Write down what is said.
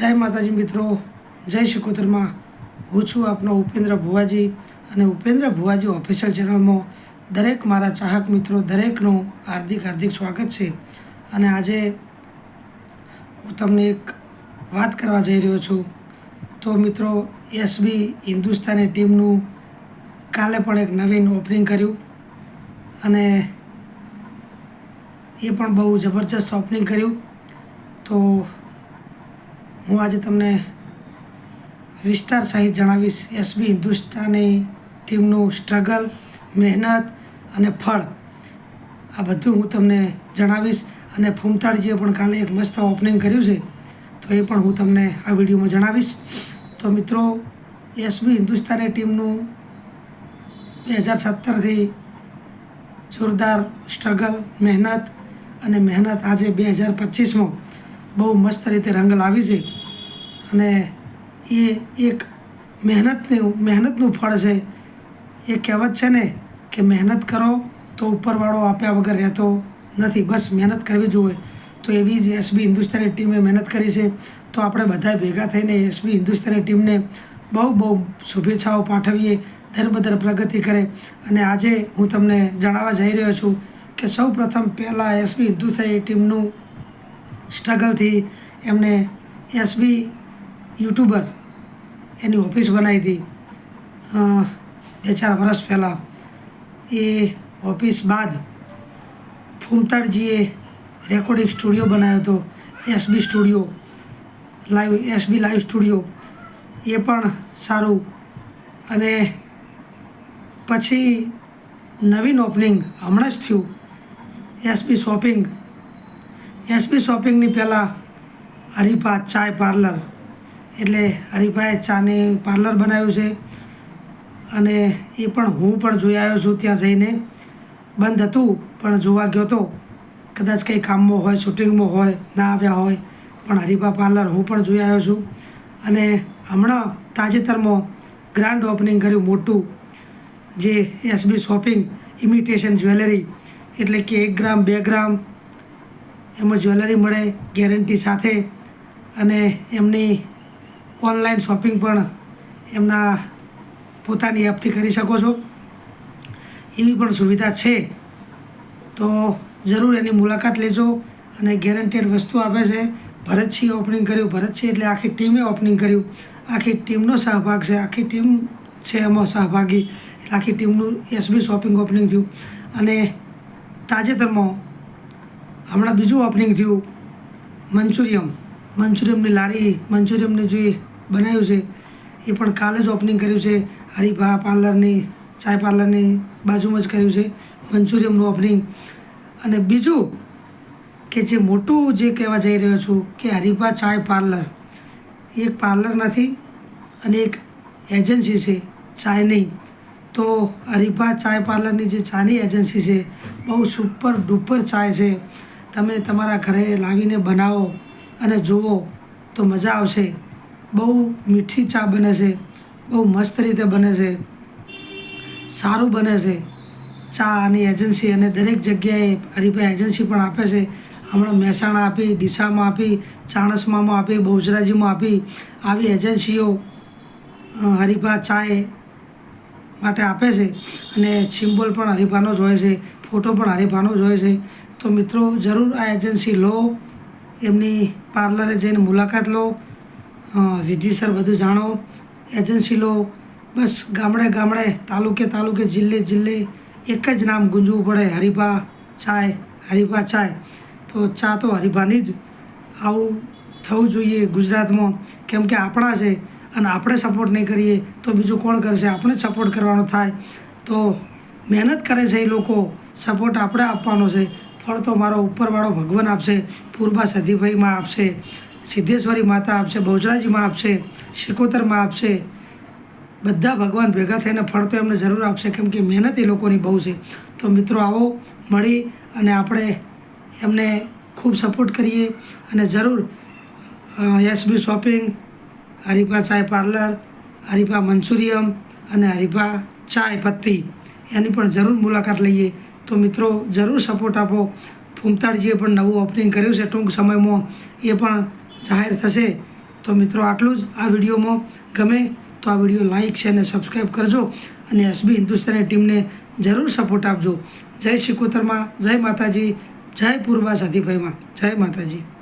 જય માતાજી મિત્રો, જય શિકોતરમાં. હું છું આપનો ઉપેન્દ્ર ભુવાજી અને ઉપેન્દ્ર ભુવાજી ઓફિશિયલ ચેનલમાં દરેક મારા ચાહક મિત્રો, દરેકનું હાર્દિક હાર્દિક સ્વાગત છે. અને આજે હું તમને એક વાત કરવા જઈ રહ્યો છું. તો મિત્રો એસબી હિન્દુસ્તાની ટીમનું કાલે પણ એક નવીન ઓપનિંગ કર્યું. અને એ પણ બહુ જબરજસ્ત ઓપનિંગ કર્યું. તો હું આજે તમને વિસ્તાર સહિત જણાવીશ. એસબી હિન્દુસ્તાની ટીમનું સ્ટ્રગલ, મહેનત અને ફળ. આ બધું હું તમને જણાવીશ અને ફૂમતાળજીએ પણ કાલે એક મસ્ત ઓપનિંગ કર્યું છે. તો એ પણ હું તમને આ વિડીયોમાં જણાવીશ. તો મિત્રો એસબી હિન્દુસ્તાની ટીમનું બે હજાર સત્તરથી જોરદાર સ્ટ્રગલ, મહેનત અને મહેનત આજે બે હજાર પચીસમાં બહુ મસ્ત રીતે રંગ લાવી છે. અને એ એક મહેનતને મહેનતનું ફળ છે. એ કહેવત છે ને કે મહેનત કરો તો ઉપરવાળો આપ્યા વગર રહેતો નથી. બસ મહેનત કરવી જોઈએ. તો એવી જ એસબી હિન્દુસ્તાની ટીમે મહેનત કરી છે. તો આપણે બધા ભેગા થઈને એસબી હિન્દુસ્તાની ટીમને બહુ બહુ શુભેચ્છાઓ પાઠવીએ. ધરબદર પ્રગતિ કરે. અને આજે હું તમને જણાવવા જઈ રહ્યો છું કે સૌ પ્રથમ પહેલાં એસબી હિન્દુસ્તાની ટીમનું સ્ટ્રગલથી એમને એસબી યુટ્યુબર એની ઓફિસ બનાવી હતી. બે ચાર વર્ષ પહેલાં. એ ઓફિસ બાદ ફૂમતાડજીએ રેકોર્ડિંગ સ્ટુડિયો બનાવ્યો હતો SB studio, live SB live studio. એ પણ સારું. અને પછી નવીન ઓપનિંગ હમણાં જ થયું એસબી શોપિંગ. એસબી શોપિંગની પહેલાં હરિપા ચાય પાર્લર. એટલે હરીફાએ ચાને પાર્લર બનાવ્યું છે. અને એ પણ હું પણ જોઈ આવ્યો છું ત્યાં જઈને. બંધ હતું, પણ જોવા ગયો તો કદાચ કંઈ કામમાં હોય, શૂટિંગમાં હોય, ના આવ્યા હોય, પણ હરીફા પાર્લર હું પણ જોઈ આવ્યો છું. અને હમણાં તાજેતરમાં ગ્રાન્ડ ઓપનિંગ કર્યું મોટું, જે એસબી શોપિંગ ઇમિટેશન જ્વેલરી, એટલે કે એક ગ્રામ, બે ગ્રામ, એમાં જ્વેલરી મળે ગેરંટી સાથે. અને એમની ઓનલાઈન શોપિંગ પણ એમના પોતાની એપથી કરી શકો છો. એવી પણ સુવિધા છે. તો જરૂર એની મુલાકાત લેજો અને ગેરંટેડ વસ્તુ આપે છે. ભરતસિંહે ઓપનિંગ કર્યું. ભરતસિંહ એટલે આખી ટીમે ઓપનિંગ કર્યું. આખી ટીમનો સહભાગ છે. આખી ટીમ છે એમાં સહભાગી. એટલે આખી ટીમનું એસબી શોપિંગ ઓપનિંગ થયું. અને તાજેતરમાં હમણાં બીજું ઓપનિંગ થયું. મંચુરિયમ. મંચુરિયમની લારી મંચુરિયમને જે બનાવ્યું છે, એ પણ કાલે જ ઓપનિંગ કર્યું છે. હરિભા પાર્લરની, ચાય પાર્લરની બાજુમાં જ કર્યું છે મંચુરિયમનું ઓપનિંગ અને બીજું કે જે મોટું જે કહેવા જઈ રહ્યો છું કે હરિભા ચાય પાર્લર એક પાર્લર નથી અને એક એજન્સી છે ચાયની તો હરિભા ચાય પાર્લરની જે ચાની એજન્સી છે, બહુ સુપર ડુપર ચાય છે. તમે તમારા ઘરે લાવીને બનાવો. અને જુઓ, તો મજા આવશે. બહુ મીઠી ચા બને છે. બહુ મસ્ત રીતે બને છે. સારું બને છે. ચા આની એજન્સી અને દરેક જગ્યાએ હરિભાઈ એજન્સી પણ આપે છે. હમણાં મહેસાણા આપી, ડીસામાં આપી, ચાણસમામાં આપી બહુજરાજીમાં આપી. આવી એજન્સીઓ હરીફા હરિભા ચાય માટે આપે છે. અને સિમ્બોલ પણ હરિભાનો જ હોય છે. ફોટો પણ હરિભાનો જ હોય છે. તો મિત્રો, જરૂર આ એજન્સી લો. એમની પાર્લરે જઈને મુલાકાત લો વિધિસર બધું જાણો, એજન્સી લો, બસ ગામડે ગામડે, તાલુકે તાલુકે, જિલ્લે જિલ્લે એક જ નામ ગુંજવું પડે, હરિભા ચાય હરિભા ચાય. તો ચા તો હરિભાની જ. આવું થવું જોઈએ ગુજરાતમાં. કેમ કે આપણા છે અને આપણે સપોર્ટ નહીં કરીએ તો બીજું કોણ કરશે? આપણે સપોર્ટ કરવાનો થાય. તો મહેનત કરે છે એ લોકો. સપોર્ટ આપણે આપવાનો છે. ફળ તો મારો ઉપરવાળો ભગવાન આપશે, પૂર્વા સધીભાઈમાં આપશે, સિદ્ધેશ્વરી માતા આપશે બહુજરાજીમાં આપશે, શિકોતરમાં આપશે. બધા ભગવાન ભેગા થઈને ફળ તો એમને જરૂર આપશે, કેમ કે મહેનત એ લોકોની બહુ છે. તો મિત્રો આવો, મળી અને આપણે એમને ખૂબ સપોર્ટ કરીએ અને જરૂર એસબી શોપિંગ હરિભા ચાય પાર્લર હરિભા મંચુરિયમ અને હરિભા ચાય પત્તી, એની પણ જરૂર મુલાકાત લઈએ. તો મિત્રો જરૂર સપોર્ટ આપો. ફૂમતાડજીએ પણ નવું ઓપનિંગ કર્યું છે. ટૂંક સમયમાં એ પણ જાહેર થશે. તો મિત્રો આટલું જ આ વિડીયોમાં. ગમે તો આ વીડિયો લાઇક છે અને સબસ્ક્રાઈબ કરજો અને એસબી હિન્દુસ્તાની ટીમને જરૂર સપોર્ટ આપજો. જય શિકોતરમાં જય માતાજી. જય પૂર્વા સાથીભાઈમાં જય માતાજી.